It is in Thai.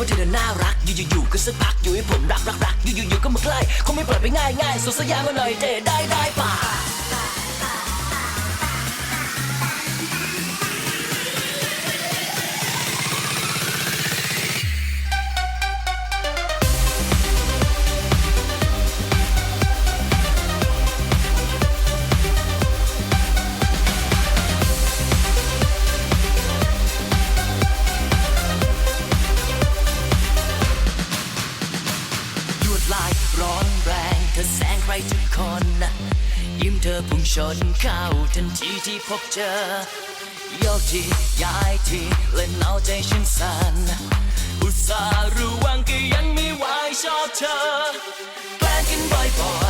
เพราะเธอน่ารัก อยู่ๆก็สักพักอยู่ให้ผมรักรักรักอยู่ๆก็มาใกล้คงไม่ปล่อยไปง่ายง่ายสุดสยามาหน่อยเดได้ได้ป่า ใครทุกคน ยิ้มเธอพุ่งชนเข้าทันทีที่พบเจอยกทีย้ายทีเล่นเอาใจฉันสั่นอุตส่าห์รู้วังก็ยังไม่ไหวชอบเธอ แกล้งกันบ่อยๆ